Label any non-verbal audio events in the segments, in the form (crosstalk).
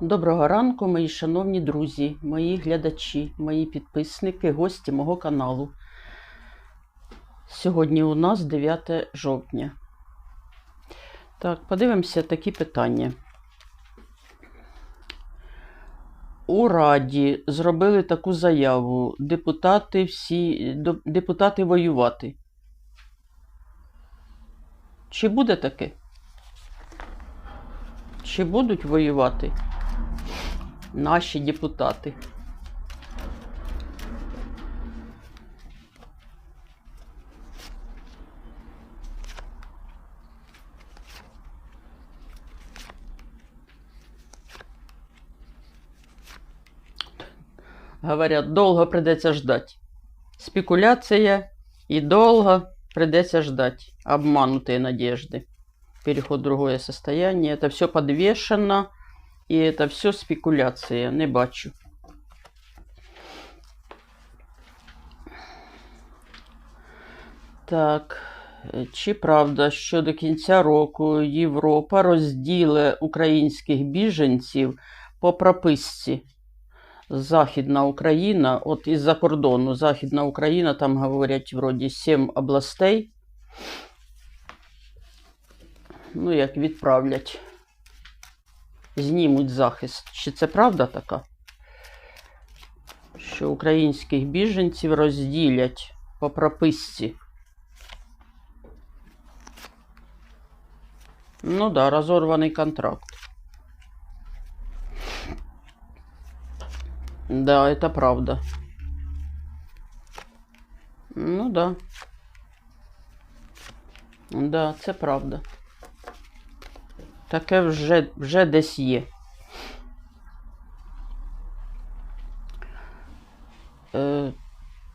Доброго ранку, мої шановні друзі, мої глядачі, мої підписники, гості мого каналу. Сьогодні у нас 9 жовтня. Так, подивимося такі питання. У Раді зробили таку заяву. Депутати всі депутати воювати. Чи буде таке? Чи будуть воювати? Наші депутати. Говорят, долго придется ждать. Спекуляция и долго придется ждать. Обманутые надежды. Переход в другое состояние. Это все подвешено. І це все спекуляція, не бачу. Так, чи правда, що до кінця року Європа розділе українських біженців по прописці? Західна Україна, от із-за кордону, Західна Україна, там говорять вроді сім областей. Ну, як відправлять знімуть захист. Чи це правда така? Що українських біженців розділять по прописці? Ну да, розорваний контракт. Да, это правда. Ну да. Да, це правда. Таке вже, вже десь є. Е,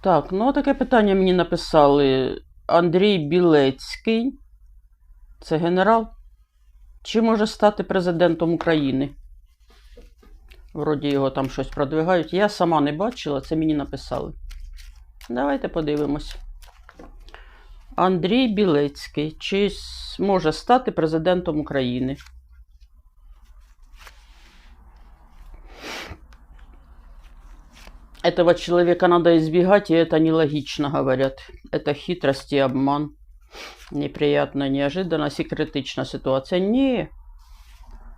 так, ну таке питання мені написали Андрій Білецький. Це генерал. Чи може стати президентом України? Вроді його там щось продвигають. Я сама не бачила, це мені написали. Давайте подивимось. Андрій Білецький. Чи с- може стати президентом України? Этого человека надо избегать, и это нелогично, говорят. Это хитрость и обман. Неприятная неожиданность и критичная ситуация. Не.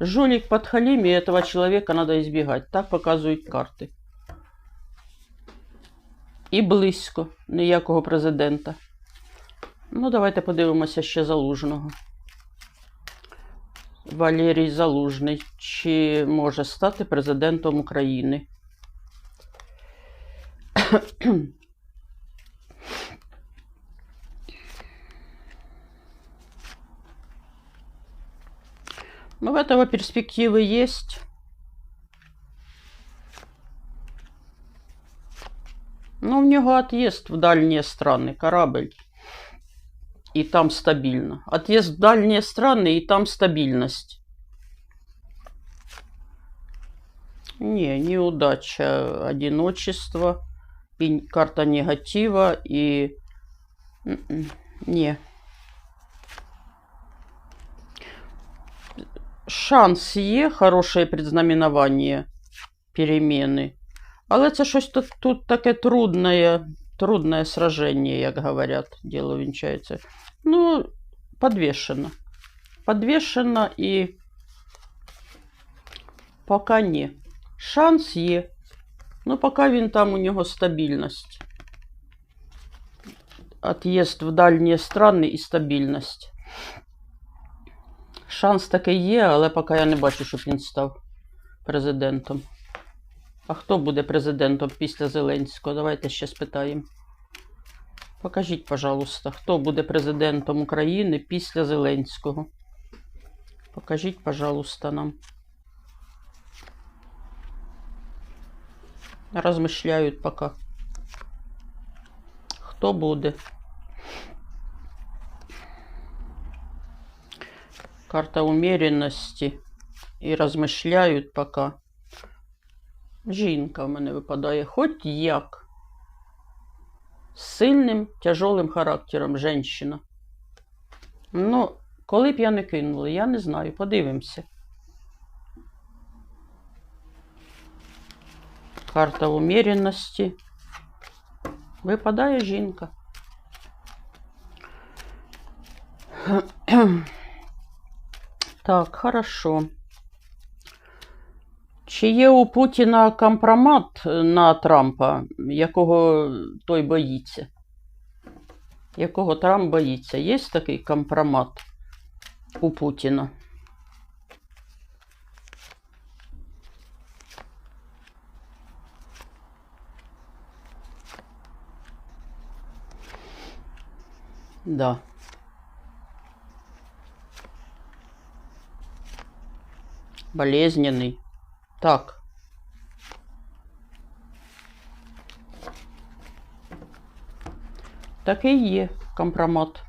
Жулик под халими, этого человека надо избегать. Так показують карти. І близько ніякого президента. Ну, давайте подивимося ще Залужного. Валерій Залужний. Чи може стати президентом України? (coughs) Ну, в этого перспективы есть. Ну, у него отъезд в дальние страны, корабль. И там стабильно. Отъезд в дальние страны, и там стабильность. Не, неудача, одиночество, и карта негатива, и... М-м, Не. Шанс є, хороше предзнаменування переміни. Але щось тут, тут таке трудне, трудне сраження, як говорять, діло вінчається. Ну, подвешено. Подвешено і поки ні. Шанс є. Ну, поки він там у нього стабільність. От'їзд в дальні страни і стабільність. Шанс такий є, але поки я не бачу, щоб він став президентом. А хто буде президентом після Зеленського? Давайте ще спитаємо. Покажіть, пожалуйста, хто буде президентом України після Зеленського? Покажіть, пожалуйста, нам. Розмишляють поки. Хто буде? Карта умеренности. І розмишляють поки. Жінка в мене випадає. Хоч як. З сильним, тяжолим характером женщина. Ну, коли б я не кинула, я не знаю. Подивимося. Карта уміряності. Випадає жінка. Так, хорошо. Чи є у Путіна компромат на Трампа, якого той боїться? Якого Трамп боїться? Є такий компромат у Путіна? Да. Болезненный. Так. Такий є компромат.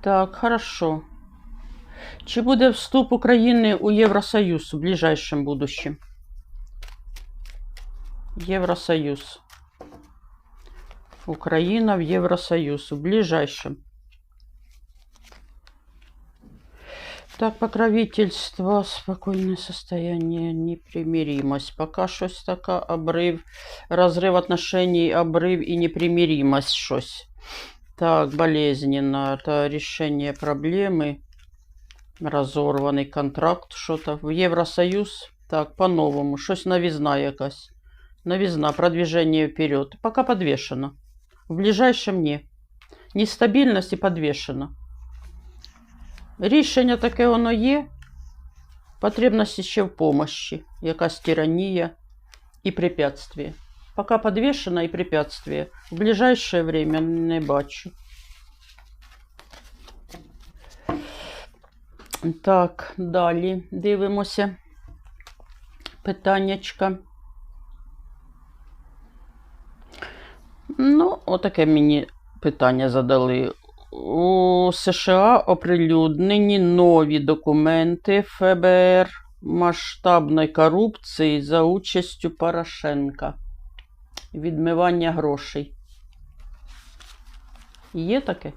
Так, хорошо. Чи буде вступ України у Євросоюз в ближайшем будущем? Євросоюз. Украина в Евросоюз в ближайшем. Так, покровительство, спокойное состояние, непримиримость. Пока щось така обрив, розрив отношений, обрив і непримиримость щось. Так, болезненно. Это решение проблемы. Разорваний контракт, что-то. В Євросоюз. Так, по-новому. Щось новизна якась. Новизна, продвижение вперед. Пока подвешено. В ближайшем ні. Нестабільність і подвешено. Рішення таке воно є. Потребності ще в помощі. Якась тиранія і препятствие. Пока подвешено і препятствие. В ближайшее время не бачу. Так, далі дивимося. Питаннячка. Ну, отаке мені питання задали. У США оприлюднені нові документи ФБР масштабної корупції за участю Порошенка. Відмивання грошей. Є таке?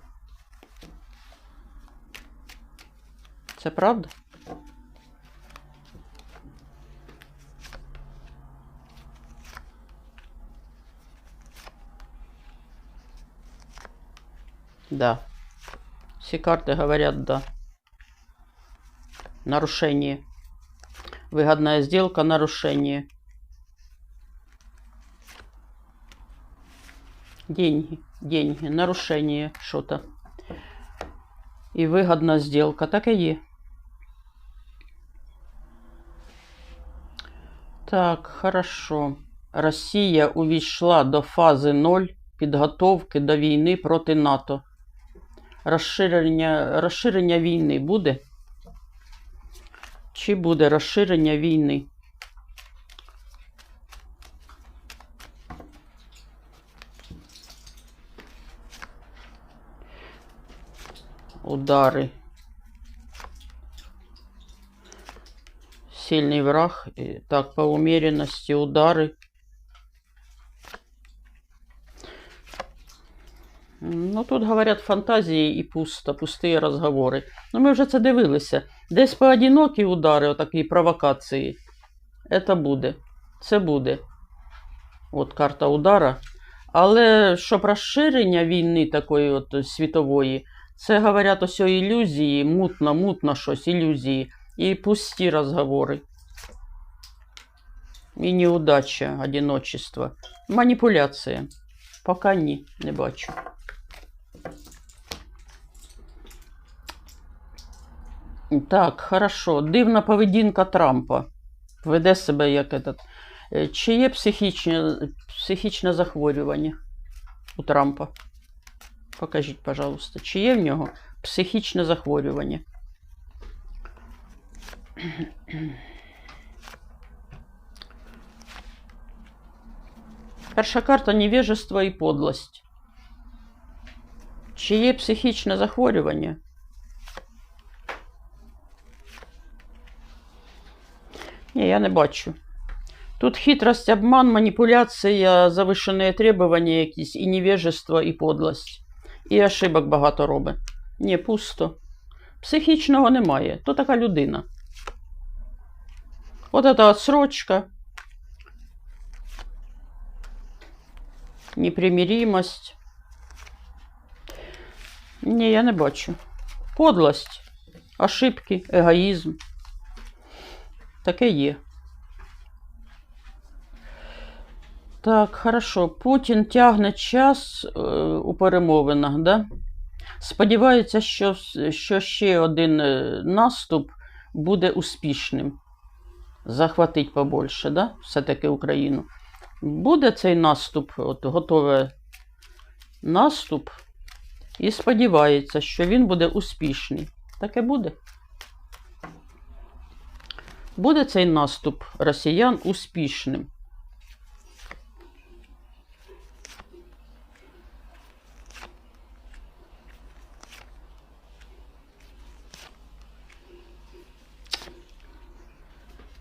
Це правда? Да. Все карты говорят да. Нарушение. Выгодная сделка, нарушение. Деньги, деньги, нарушение что-то. И выгодна сделка. Так и є. Так, хорошо. Росія увійшла до фази 0 підготовки до війни проти НАТО. Розширення, розширення війни буде? Чи буде розширення війни? Удари. Сильный враг. Так, по умеренности удары. Ну, тут говорять фантазії і пусто, пусті розговори. Ну, ми вже це дивилися. Десь поодинокі удари, отакі провокації. Це буде. Це буде. От карта удара. Але щоб розширення війни такої от світової, це говорять ось о ілюзії, мутно, мутно щось, ілюзії. І пусті розговори. І неудача, одиночество. Маніпуляція. Поки ні, не бачу. Так, хорошо. Дивна поведінка Трампа. Веде себе як этот. Е, Чи є психічне, психічне захворювання у Трампа? Покажіть, пожалуйста, чи є в нього психічне захворювання? Перша карта невежество і подлость. Чи є психічне захворювання? Ні, я не бачу. Тут хитрость, обман, маніпуляція, завищені требування якісь, і невежество, і подлость. І ошибок багато робить. Ні, пусто. Психічного немає. То така людина. Вот эта отсрочка. Непримиримость. Ні, я не бачу. Подлость, ошибки, егоїзм. Таке є. Так, хорошо. Путін тягне час е, у перемовинах, да? Сподівається, що, що ще один е, наступ буде успішним. Захватить побольше, да? Все-таки Україну. Буде цей наступ, от готове наступ, і сподівається, що він буде успішний. Таке буде. Буде цей наступ росіян успішним.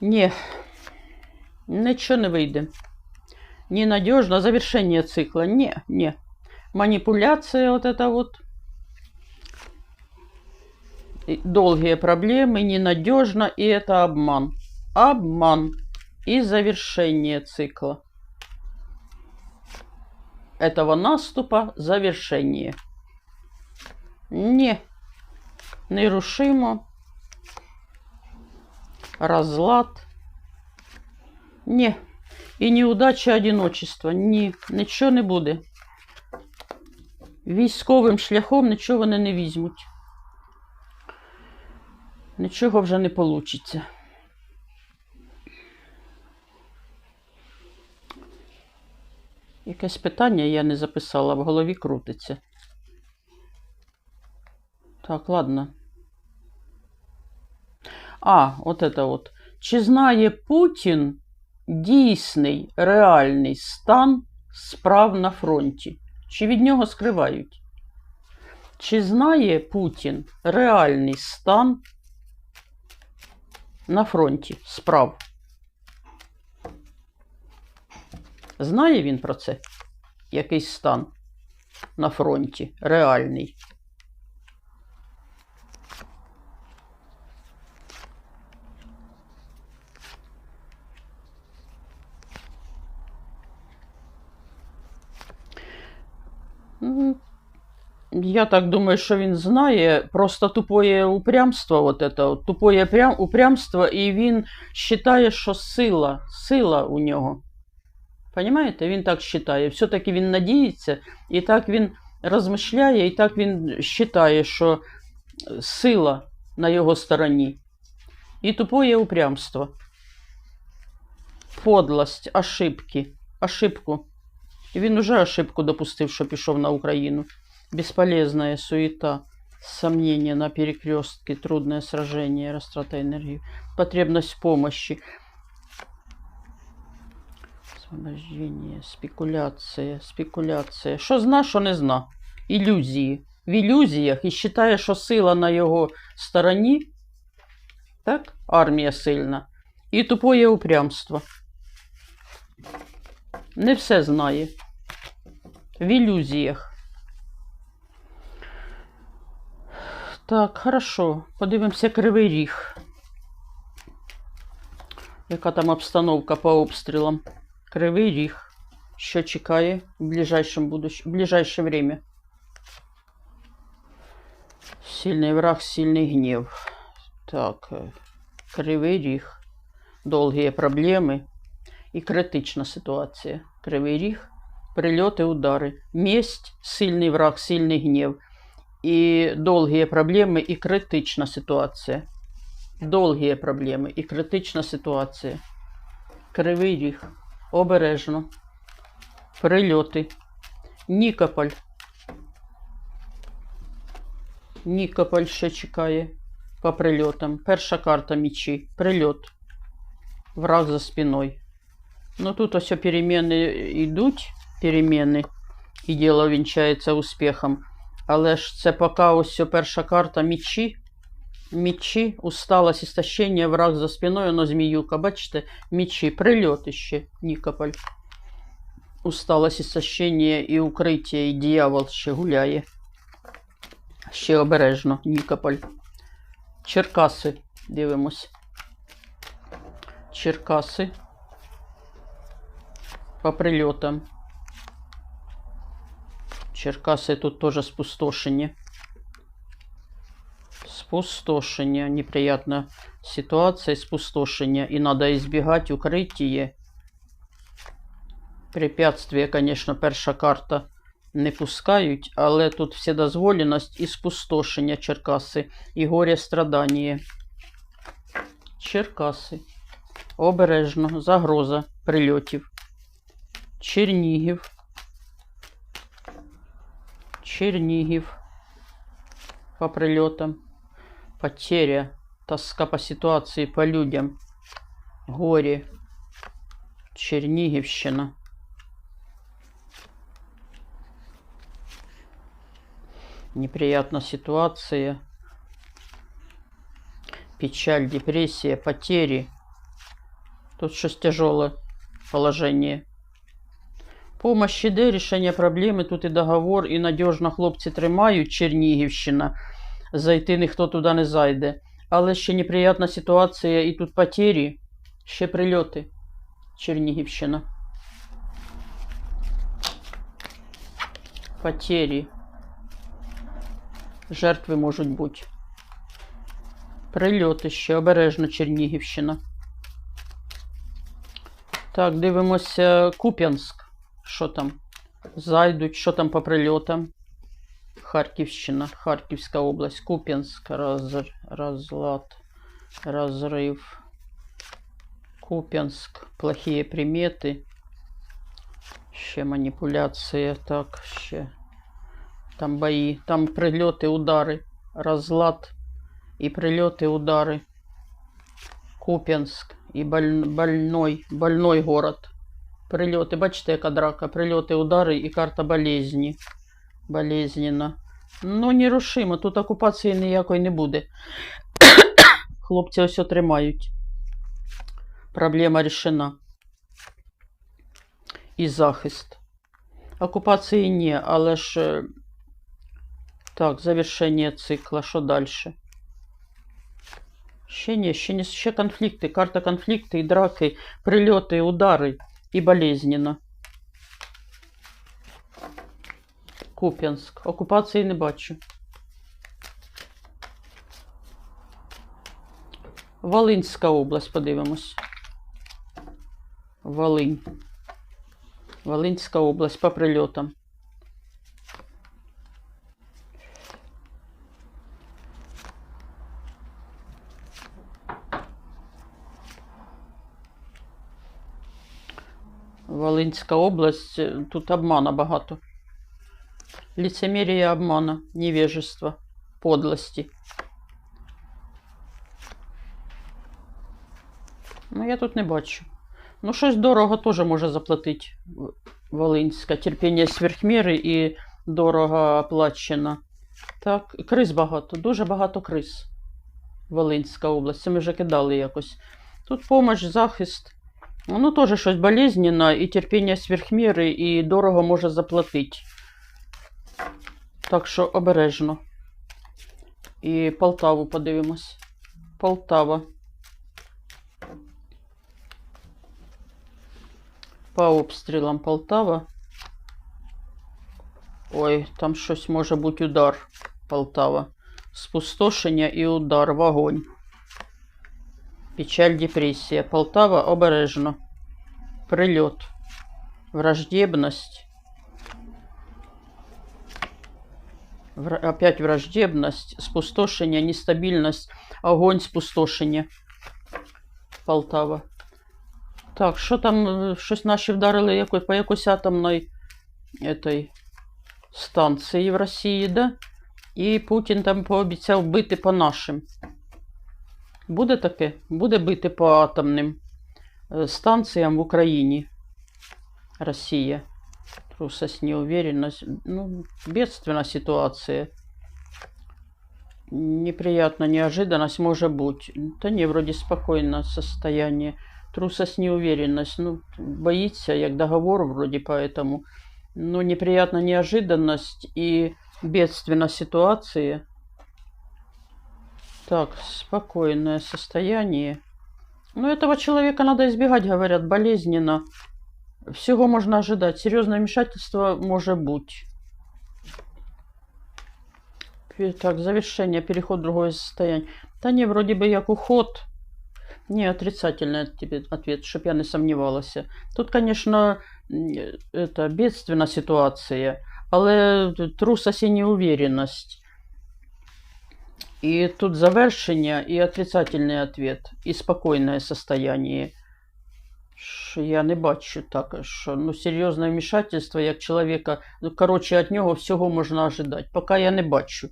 Ні, нічого не вийде. Ненадежно завершение цикла. Не, не. Манипуляция вот это вот. Долгие проблемы, ненадежно, и это обман. Обман. И завершение цикла. Этого наступа завершение. Не. Нерушимо. Разлад. Не. І неудача одиночества. Ні, нічого не буде. Військовим шляхом нічого вони не візьмуть. Нічого вже не вийде. Якесь питання я не записала, в голові крутиться. Так, ладно. А, от это от. Чи знає Путін дійсний реальний стан справ на фронті? Чи від нього скривають? Чи знає Путін реальний стан на фронті справ? Знає він про це? Якийсь стан на фронті реальний? Я так думаю, що він знає, просто тупое упрямство, вот это, от, тупое прям, упрямство, і він вважає, що сила, сила у нього. Понимаєте? Він так вважає. Все-таки він надіється, і так він розмишляє, і так він вважає, що сила на його стороні. І тупое упрямство. Подлость, ошибки, ошибку. І він уже ошибку допустив, що пішов на Україну. Бесполезная суета, сомнения на перекрестке, трудное сражение, растрата энергии, потребность в помощи, освобождение, спекуляция, спекуляция. Що зна, що не зна. Ілюзії. В ілюзіях і вважає, що сила на його стороні, так? Армія сильна. І тупое упрямство. Не все знає. В ілюзіях. Так, хорошо. Подивимося Кривий Ріг. Яка там обстановка по обстрілам? Кривий Ріг. Що чекає в ближайшем будущ... в ближайшее время? Сильний враг, сильний гнів. Так, е, Кривий Ріг. Довгі проблеми і критична ситуація. Кривий Ріг. Прильоти, удари. Месть, сильний враг, сильний гнів. І довгі проблеми і критична ситуація. Довгі проблеми і критична ситуація. Кривий ріг. Обережно. Прильоти. Нікополь. Нікополь ще чекає по прильотам. Перша карта мічі. Прильот. Враг за спиною. Ну тут ось переміни йдуть. Переміни. І діло вінчається успіхом. Але ж це поки ось перша карта мічі. Мічі, усталость, істощення, враг за спиною, но зміюка. Бачите, мічі, прильоти ще, Нікополь. Усталость, істощення і укриття, і дьявол ще гуляє. Ще обережно, Нікополь. Черкаси, дивимось. Черкасы. По прилетам. Черкасы тут тоже спустошение. Спустошение. Неприятная ситуация спустошения. И надо избегать укрытие. Препятствия, конечно, перша карта не пускають, але тут вседозволеність і спустошення Черкаси, і горе страдання. Черкаси. Обережно. Загроза прильотів. Чернігів. Чернігів. По прильотам. Потеря. Тоска по ситуації, по людям. Горе. Чернігівщина. Неприятная ситуация. Печаль, депрессия, потери. Тут щось тяжелое положение. Помощь іде, рішення проблеми. Тут і договор, і надіжно хлопці тримають Чернігівщина. Зайти ніхто туди не зайде. Але ще неприятна ситуація, і тут потері, ще прильоти. Чернігівщина. Потері. Жертви можуть бути. Прильоти ще обережно Чернігівщина. Так, дивимося Куп'янськ. Що там? Зайдуть, що там по прильотам? Харківщина, Харківська область, Куп'янськ, роз, розлад, розрив. Куп'янськ, плохие примети. Ще маніпуляція, так, ще. Там бої, там прильоти, удари, розлад і прильоти, удари. Куп'янськ і боль, больной, больной город. Прильоти, бачите, яка драка, прильоти, удари і карта болезні. Болезненна. Ну, нерушимо, тут окупації ніякої не буде. (coughs) Хлопці ось тримають. Проблема рішена. І захист. Окупації ні, але ж. е, Так, завершення цикла. Що далі? Ще ні, ще, не, ще конфлікти. Карта конфлікти і драки, прильоти, удари і болезненно. Куп'янськ. Окупації не бачу. Волинська область, подивимось. Волинь. Волинська область по прильотам. Волинська область, е, тут обмана багато. Лицемерие обмана, невежество, подлости. Ну, я тут не бачу. Ну, щось дорого теж може заплатити Волинська. Терпіння сверхміри і дорого оплачено. Так, криз багато, дуже багато криз. Волинська область. Це ми вже кидали якось. Тут помощь, захист. Ну, теж щось болезненно, і терпіння сверхміри, і дорого може заплатити. Так що обережно. І Полтаву подивимось. Полтава. По обстрілам Полтава. Ой, там щось може бути удар. Полтава. Спустошення і удар, вогонь. Печаль, депресія. Полтава обережно. Прильот. Враждебность. Вра- Опять враждебность, спустошення, нестабільність, огонь, спустошення. Полтава. Так, що там, щось наші вдарили якось, по якоїсь атомної этой, станції в Росії, да? І Путін там пообіцяв бити по нашим. Буде таке? Буде бити по атомним е, станціям в Україні. Росія. Трусость, неуверенность. Ну, бедственная ситуация. Неприятная неожиданность может быть. Да не, вроде спокойное состояние. Трусость, неуверенность. Ну, боится, як договор вроде поэтому. Но неприятная неожиданность и бедственная ситуация. Так, спокойное состояние. Ну, этого человека надо избегать, говорят, болезненно. Всего можно ожидать. Серьезное вмешательство может быть. Пе- Так, завершение, переход в другое состояние. Да не, вроде бы як уход. Не, отрицательный от тебе ответ, чтоб я не сомневалась. Тут, конечно, м, это бедственна ситуація, але трусость і неуверенность. І тут завершення і отрицательний ответ, і спокійне состояние. Що я не бачу так, що ну, серйозне вмішательство, як чоловіка, ну, коротше, від нього всього можна ожидати. Поки я не бачу.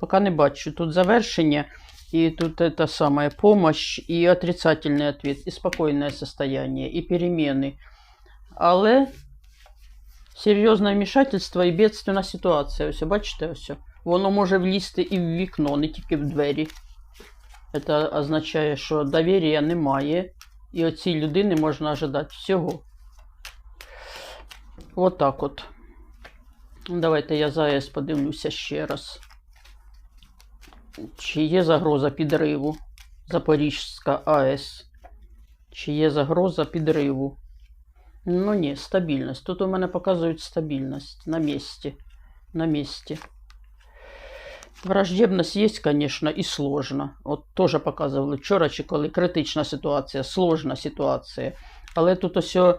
Поки не бачу. Тут завершення, і тут это самое, помощь, і отрицательний ответ, і спокійне состояние, і переміни. Але серйозне вмішательство і бедственна ситуація. Ось, бачите, ось. Воно може влізти і в вікно, не тільки в двері. Це означає, що довір'я немає. І оцій людини можна ожидати всього. Отак от. Давайте я за АЕС подивлюся ще раз. Чи є загроза підриву Запорізька АЕС? Чи є загроза підриву? Ну ні, стабільність. Тут у мене показують стабільність на місці. На місці. Враждебність є, звісно, і сложна. От теж показували вчора, коли критична ситуація, сложна ситуація. Але тут ось е,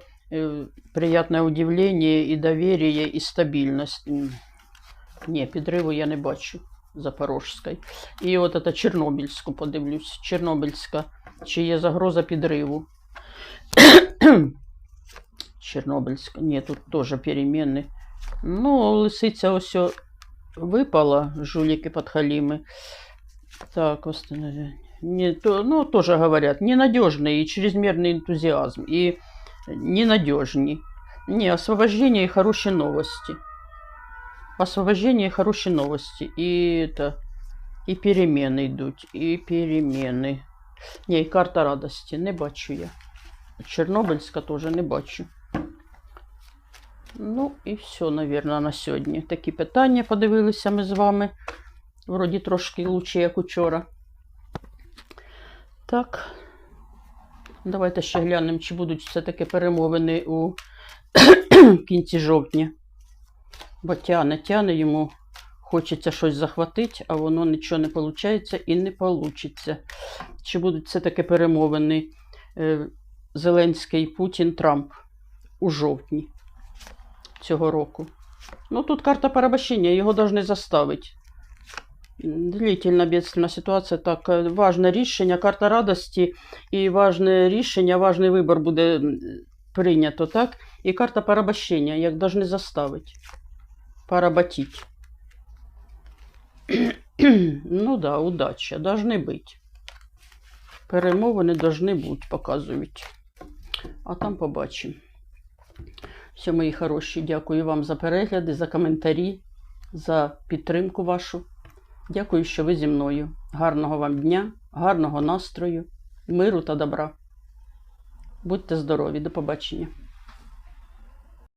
приємне удивлення, і довір'я, і стабільність. М. Ні, підриву я не бачу Запорожської. І от це Чорнобильську подивлюсь. Чорнобильська. Чи є загроза підриву? Чорнобильська. Ні, тут теж переміни. Ну, лисиця ось о- випала, жулики подхалимы. Так, восстановление. Не, то, ну, тоже говорят, ненадежный и чрезмерный энтузиазм, и ненадежный. Не, освобождение и хорошие новости. Освобождение и хорошие новости. И это, и перемены идут, и перемены. Не, і карта радості, не бачу я. Чорнобильська теж не бачу. Ну, і все, навірно, на сьогодні. Такі питання подивилися ми з вами. Вроді трошки лучше, як учора. Так. Давайте ще глянемо, чи будуть все-таки перемовини у кінці жовтня. Бо тяне, тяне йому. Хочеться щось захватити, а воно нічого не виходить і не вийде. Чи будуть все-таки перемовини е, Зеленський, Путін, Трамп у жовтні цього року. Ну, тут карта порабощения, його должны заставити. Длительна бедственна ситуація. Так, е, важне рішення, карта радості і важне рішення, важний вибір буде м, прийнято, так? І карта порабощення, як должны заставити. Поработить. (clears throat) ну да, удача. Должны бути. Перемовини должны бути, показують. А там побачимо. Все, мої хороші, дякую вам за перегляди, за коментарі, за підтримку вашу. Дякую, що ви зі мною. Гарного вам дня, гарного настрою, миру та добра. Будьте здорові, до побачення.